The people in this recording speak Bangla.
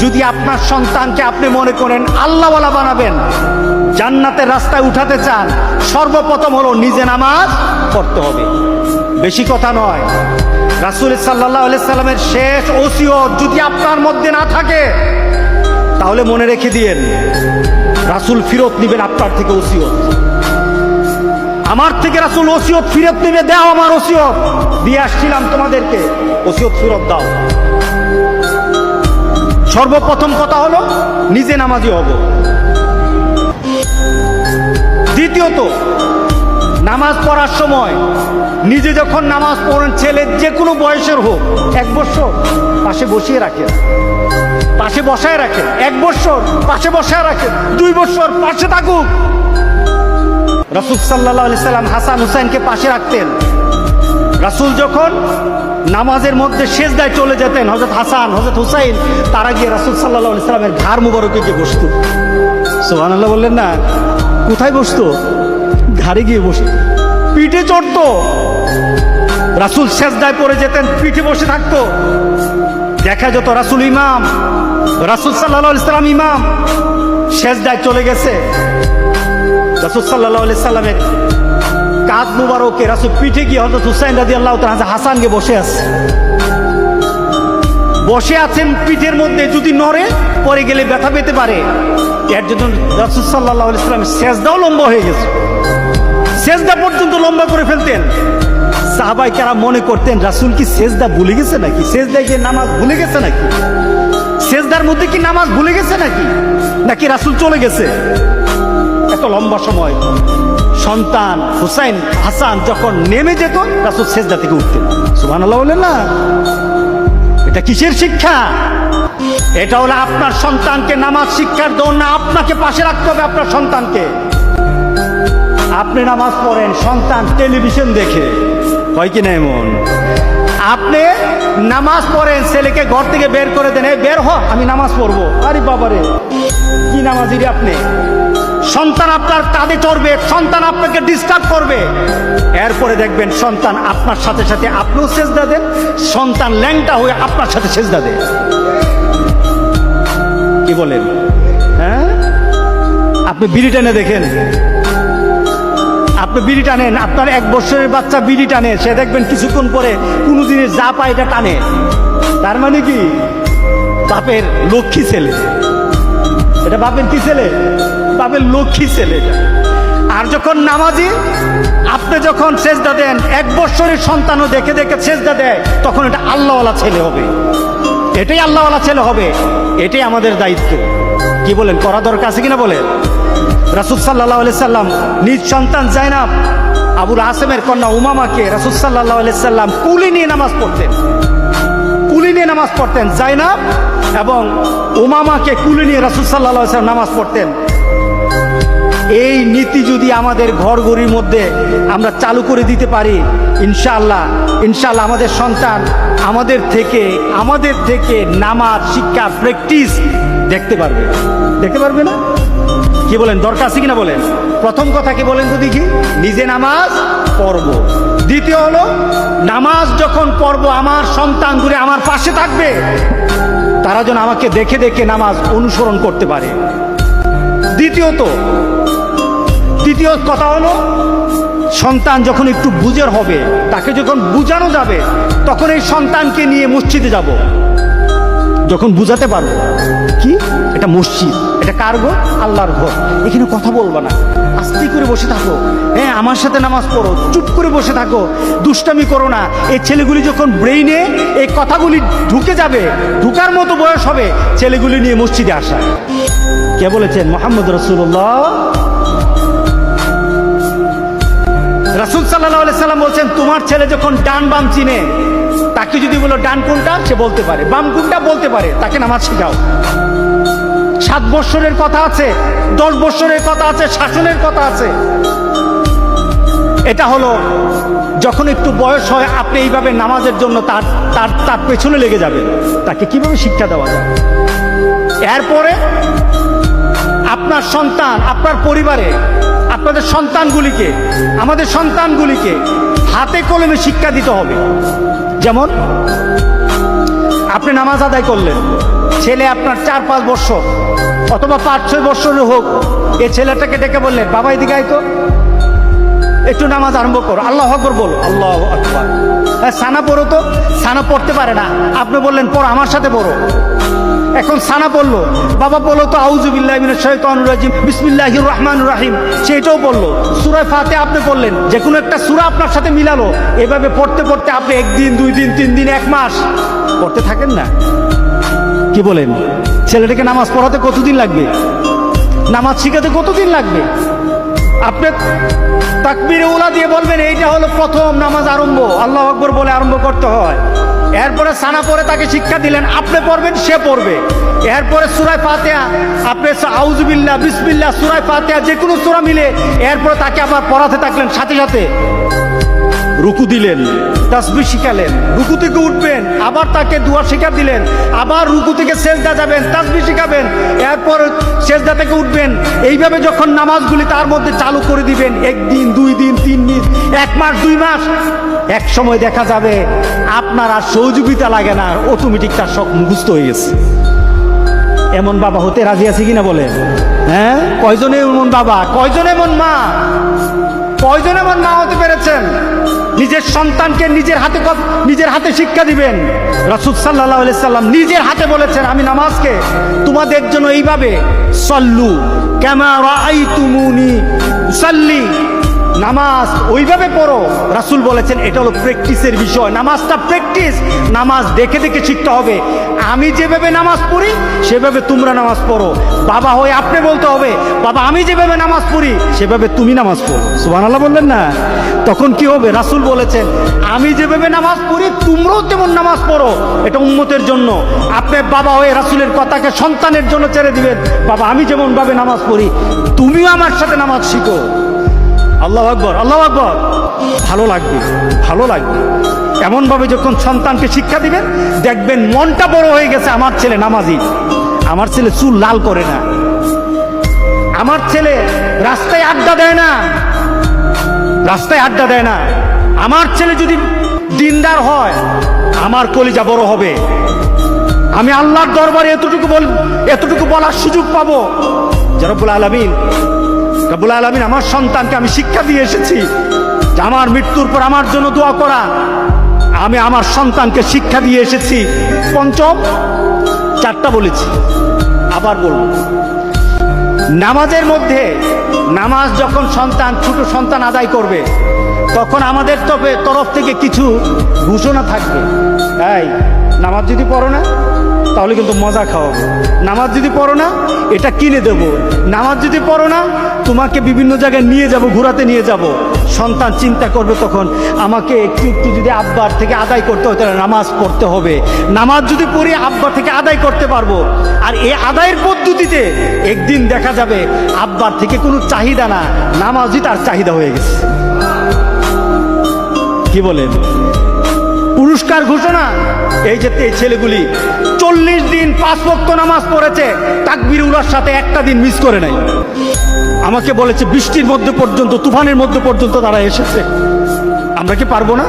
যদি আপনার সন্তানকে আপনি মনে করেন আল্লাহওয়ালা বানাবেন, জান্নাতের রাস্তায় উঠাতে চান, সর্বপ্রথম হলো নিজে নামাজ পড়তে হবে। বেশি কথা নয়। রাসুল সাল্লাহ সাল্লামের শেষ ওসিয়ত যদি আপনার মধ্যে না থাকে, তাহলে মনে রেখে দিয়েন, রাসুল ফিরত নিবেন আপনার থেকে ওসিয়ত। আমার থেকে রাসুল ওসিয়ত ফিরত নেবে, দাও আমার ওসিয়ত। দিয়ে আসছিলাম তোমাদেরকে, ওসিয়ত ফিরত দাও। সর্বপ্রথম কথা হলো, নিজে নামাজি হব। দ্বিতীয়ত, নামাজ পড়ার সময় নিজে যখন নামাজ পড়েন, ছেলে যে কোনো বয়সের হোক, এক বছর পাশে বসিয়ে রাখেন, পাশে বসায় রাখেন, এক বছর পাশে বসায় রাখেন, দুই বছর পাশে থাকুক। রাসুল সাল্লাহ আলি সাল্লাম হাসান হুসাইনকে পাশে রাখতেন। রাসুল যখন নামাজের মধ্যে শেষদায় চলে যেতেন হজরত হাসান হজরত হুসাইন, তারা গিয়ে রাসুল সাল্লাহ ইসলামের ঘাড় মুবারকে গিয়ে বসত। সোহান আল্লাহ বললেন, না, কোথায় বসতো? ঘাড়ে গিয়ে বসত। পিঠে চড়তো। রাসুল শেষদায় পড়ে যেতেন, পিঠে বসে থাকতো। দেখা যেত রাসুল ইমাম, রাসুল সাল্লাহ ইসলাম ইমাম শেষদায় চলে গেছে। রাসুল সাল্লাহ সাল্লামের কাঁধ মুবারকে রাসুল পিঠে গিয়ে হজরত হুসাইন রাজি আল্লাহ হাসানকে বসে আছে। বসে আছেন পিঠের মধ্যে, যদি নড়ে, পরে গেলে ব্যথা পেতে পারে। এর জন্য রাসুল সাল্লাহ ইসলামের শেষদাও লম্বা হয়ে গেছে। শেষদা পর্যন্ত লম্বা করে ফেলতেন। সাহাবাই কারা মনে করতেন, রাসুল কি শেষদা ভুলে গেছে নাকি? শেষদায় গিয়ে নামাজ ভুলে গেছে নাকি? শেষদার মধ্যে কি নামাজ ভুলে গেছে নাকি? নাকি রাসুল চলে গেছে? এত লম্বা সময়। সন্তান হুসাইন হাসান যখন নেমে যেত, রাসুল শেষদা থেকে উঠতেন। সুমান আল্লাহ বললেন না? এটা কিসের শিক্ষা? এটা হলো আপনার সন্তানকে নামাজ শিক্ষার দৌড় না আপনাকে পাশে রাখতে হবে আপনার সন্তানকে। আপনি নামাজ পড়েন, সন্তান টেলিভিশন দেখে। হয় কি না এমন? আপনি নামাজ পড়েন, ছেলেকে ঘর থেকে বের করে দেন, "এই বের হ, আমি নামাজ পড়ব। আরে বাবারে, কি নামাজি আপনি? সন্তান আপনার কাঁধে চড়বে, সন্তান আপনাকে ডিস্টার্ব করবে। এরপরে দেখবেন সন্তান আপনার সাথে সাথে আপনিও সেজদা দেন, সন্তান ল্যাংটা হয়ে আপনার সাথে সেজদা দেন কি বলেন? হ্যাঁ? আপনি বিড়ি টেনে দেখেন। আপনি বিড়ি টানেন, আপনার এক বছরের বাচ্চা বিড়ি টানে, সে দেখবেন কিছুক্ষণ পরে কোনো জিনিস যা পায় এটা টানে। তার মানে কি? বাপের লক্ষ্মী ছেলে। এটা বাপের কি ছেলে? বাপের লক্ষ্মী ছেলে। আর যখন নামাজি, আপনি যখন সেজদা দেন, এক বছরের সন্তানও দেখে দেখে সেজদা দেয়, তখন এটা আল্লাহওয়ালা ছেলে হবে। এটাই আল্লাহওয়ালা ছেলে হবে। এটাই আমাদের দায়িত্ব। কি বলেন, করা দরকার আছে কিনা বলেন? রাসুল সাল্লাহ সাল্লাম নিজ সন্তান জাইনাব আবুল আসেমের কন্যা উমামাকে রাসুল সাল্লাহ সাল্লাম কুলি নিয়ে নামাজ পড়তেন। কুলি নিয়ে নামাজ পড়তেন। জাইনাব এবং উমামাকে কুলি নিয়ে রাসুল সাল্লাহ সাল্লাম নামাজ পড়তেন। এই নীতি যদি আমাদের ঘরগড়ির মধ্যে আমরা চালু করে দিতে পারি, ইনশাআল্লাহ ইনশাআল্লাহ আমাদের সন্তান আমাদের থেকে আমাদের থেকে নামাজ, শিক্ষা, প্র্যাকটিস দেখতে পারবে। দেখতে পারবে না? কি বলেন, দরকার আছে কিনা বলেন? প্রথম কথা কি বলেন তো দেখি। নিজে নামাজ পড়ব। দ্বিতীয় হলো, নামাজ যখন পড়ব, আমার সন্তান দূরে আমার পাশে থাকবে। তারা যেন আমাকে দেখে দেখে নামাজ অনুসরণ করতে পারে। দ্বিতীয়ত তৃতীয় কথা হলো, সন্তান যখন একটু বুঝের হবে, তাকে যখন বুঝানো যাবে, তখন এই সন্তানকে নিয়ে মসজিদে যাব। যখন বুঝাতে পারব, কি? এটা মসজিদ, এটা কার ঘর? আল্লাহর ঘর। এখানে কথা বলব না। আস্তে করে বসে থাকো। হ্যাঁ আমার সাথে নামাজ পড়ো। চুপ করে বসে থাকো। দুষ্টামি করো না। এই ছেলেগুলি যখন ব্রেইনে এই কথাগুলি ঢুকে যাবে, ঢুকার মতো বয়স হবে, ছেলেগুলি নিয়ে মসজিদে আসা। কে বলেছেন? মোহাম্মদ রসুল্লাহ সাল্লাম বলছেন, তোমার ছেলে যখন ডান বাম চিনে, তাকে যদি বলো ডান কোনটা, সে বলতে পারে। বাম কোনটা বলতে পারে, তাকে নামাজ শেখাও। সাত বৎসরের কথা আছে, দশ বৎসরের কথা আছে, শাসনের কথা আছে। এটা হলো, যখন একটু বয়স হয়, আপনি এইভাবে নামাজের জন্য তার তার তার পেছনে লেগে যাবেন। তাকে কীভাবে শিক্ষা দেওয়া যায়? এরপরে আপনার সন্তান, আপনার পরিবারে, আপনাদের সন্তানগুলিকে, আমাদের সন্তানগুলিকে হাতে কলমে শিক্ষা দিতে হবে। যেমন, আপনি নামাজ আদায় করলেন, ছেলে আপনার চার পাঁচ বছর, অথবা পাঁচ ছয় বছরের হোক, এ ছেলেটাকে ডেকে বললেন, বাবা, এদিকে আয় তো। একটু নামাজ আরম্ভ করো। আল্লাহ আকবর বলো। আল্লাহ হ্যাঁ সানা পড়ো তো। সানা পড়তে পারে না। আপনি বললেন, পড়ো, আমার সাথে পড়ো। এখন সানা পড়ল বাবা বলল তো আউজুবিল্লাহ শৈতানুর রাজিম, বিসমিল্লাহির রহমানুর রাহিম। সেটাও বলল সুরায় ফাতে আপনি পড়লেন যে কোনো একটা সুরা আপনার সাথে মিলালো, এভাবে পড়তে পড়তে আপনি একদিন দুই দিন তিন দিন এক মাস পড়তে থাকেন না। কি বলেন? ছেলেটাকে নামাজ পড়াতে কতদিন লাগবে? নামাজ শিখাতে কতদিন লাগবে? আপনি তাকবির ওলা দিয়ে বলবেন, এইটা হলো প্রথম নামাজ আরম্ভ। আল্লাহ আকবর বলে আরম্ভ করতে হয়। এরপরে সানা পরে তাকে শিক্ষা দিলেন, আপনি পড়বেন, সে পড়বে। এরপরে সুরায় ফাতেহা, আপনি আউজবিল্লা বিসমিল্লা সুরায় ফাতেহা যে কোনো সুরা মিলে এরপরে তাকে আবার পড়াতে থাকলেন সাথে সাথে। রুকু দিলেন তাসবি শিখালেন, রুকু থেকে উঠবেন, আবার তাকে দুয়া শিখা দিলেন, আবার রুকু থেকে সেজদা যাবেন তাসবি শিখাবেন, এরপর সেজদা থেকে উঠবেন, এইভাবে যখন নামাজগুলি তার মধ্যে চালু করে দিবেন, একদিন, দুই দিন, তিন দিন, এক মাস, দুই মাস, এক সময় দেখা যাবে আপনার আর সহযোগিতা লাগে না অটোমেটিক তার সব মুখস্থ হয়ে গেছে। এমন বাবা হতে রাজি আছে কিনা বলেন? হ্যাঁ? কয়জনে এমন বাবা? কয়জন এমন মা? কয়জন এমন মা হতে পেরেছেন। নিজের সন্তানকে নিজের হাতে নিজের হাতে শিক্ষা দিবেন। রাসুল সাল্লাহ সাল্লাম নিজের হাতে বলেছেন, আমি নামাজকে তোমাদের জন্য এইভাবে সল্লু ক্যামেরা আই তুমুনি সাল্লি নামাজ ওইভাবে পড়ো। রাসুল বলেছেন, এটা হলো প্র্যাকটিসের বিষয়। নামাজটা প্র্যাকটিস, নামাজ দেখে দেখে শিখতে হবে। আমি যেভাবে নামাজ পড়ি, সেভাবে তোমরা নামাজ পড়ো। বাবা হয়ে আপনি বলতে হবে, বাবা, আমি যেভাবে নামাজ পড়ি, সেভাবে তুমি নামাজ পড়ো। সুবান আল্লাহ বললেন না। তখন কি হবে? রাসুল বলেছেন, আমি যেভাবে নামাজ পড়ি, তোমরাও তেমন নামাজ পড়ো। এটা উন্মতের জন্য। আপনি বাবা হয়ে রাসুলের কথাকে সন্তানের জন্য ছেড়ে দিবেন, বাবা, আমি যেমনভাবে নামাজ পড়ি, তুমিও আমার সাথে নামাজ শিখো। আল্লাহ আকবর আল্লাহ আকবর। ভালো লাগবে ভালো লাগবে। এমনভাবে যখন সন্তানকে শিক্ষা দিবেন, দেখবেন মনটা বড় হয়ে গেছে, আমার ছেলে নামাজি। আমার ছেলে চুল লাল করে না। আমার ছেলে রাস্তায় আড্ডা দেয় না। রাস্তায় আড্ডা দেয় না। আমার ছেলে যদি দিনদার হয়, আমার কলিজা বড় হবে। আমি আল্লাহর দরবারে এতটুকু বল, এতটুকু বলার সুযোগ পাবো। জরবুল আলমিন রব্বুল আলমিন আমার সন্তানকে আমি শিক্ষা দিয়ে এসেছি যে আমার মৃত্যুর পর আমার জন্য দোয়া করা। আমি আমার সন্তানকে শিক্ষা দিয়ে এসেছি। পঞ্চম, চারটা বলেছি, আবার বলব। নামাজের মধ্যে নামাজ যখন সন্তান, ছোট সন্তান আদায় করবে তখন আমাদের তবে তরফ থেকে কিছু ঘোষণা থাকবে। তাই নামাজ যদি পড়ো না, তাহলে কিন্তু মজা খাওয়াবো। নামাজ যদি পড়ো না, এটা কিনে দেবো। নামাজ যদি পড়ো না, তোমাকে বিভিন্ন জায়গায় নিয়ে যাব, ঘোরাতে নিয়ে যাব। সন্তান চিন্তা করবে তখন, আমাকে একটু একটু যদি আব্বার থেকে আদায় করতে হয়, তাহলে নামাজ পড়তে হবে। নামাজ যদি পড়ি, আব্বা থেকে আদায় করতে পারব। আর এই আদায়ের পদ্ধতিতে একদিন দেখা যাবে, আব্বার থেকে কোনো চাহিদা না। নামাজই তার চাহিদা হয়ে গেছে। কি বলেন? পুরস্কার ঘোষণা। এই যে এই ছেলেগুলি চল্লিশ দিন পাঁচ ভক্ত নামাজ পড়েছে, তাকবির উলার সাথে একটা দিন মিস করে নাই। আমাকে বলেছে, বৃষ্টির মধ্যে পর্যন্ত, তুফানের মধ্যে পর্যন্ত তারা এসেছে। আমরা কি পারব না?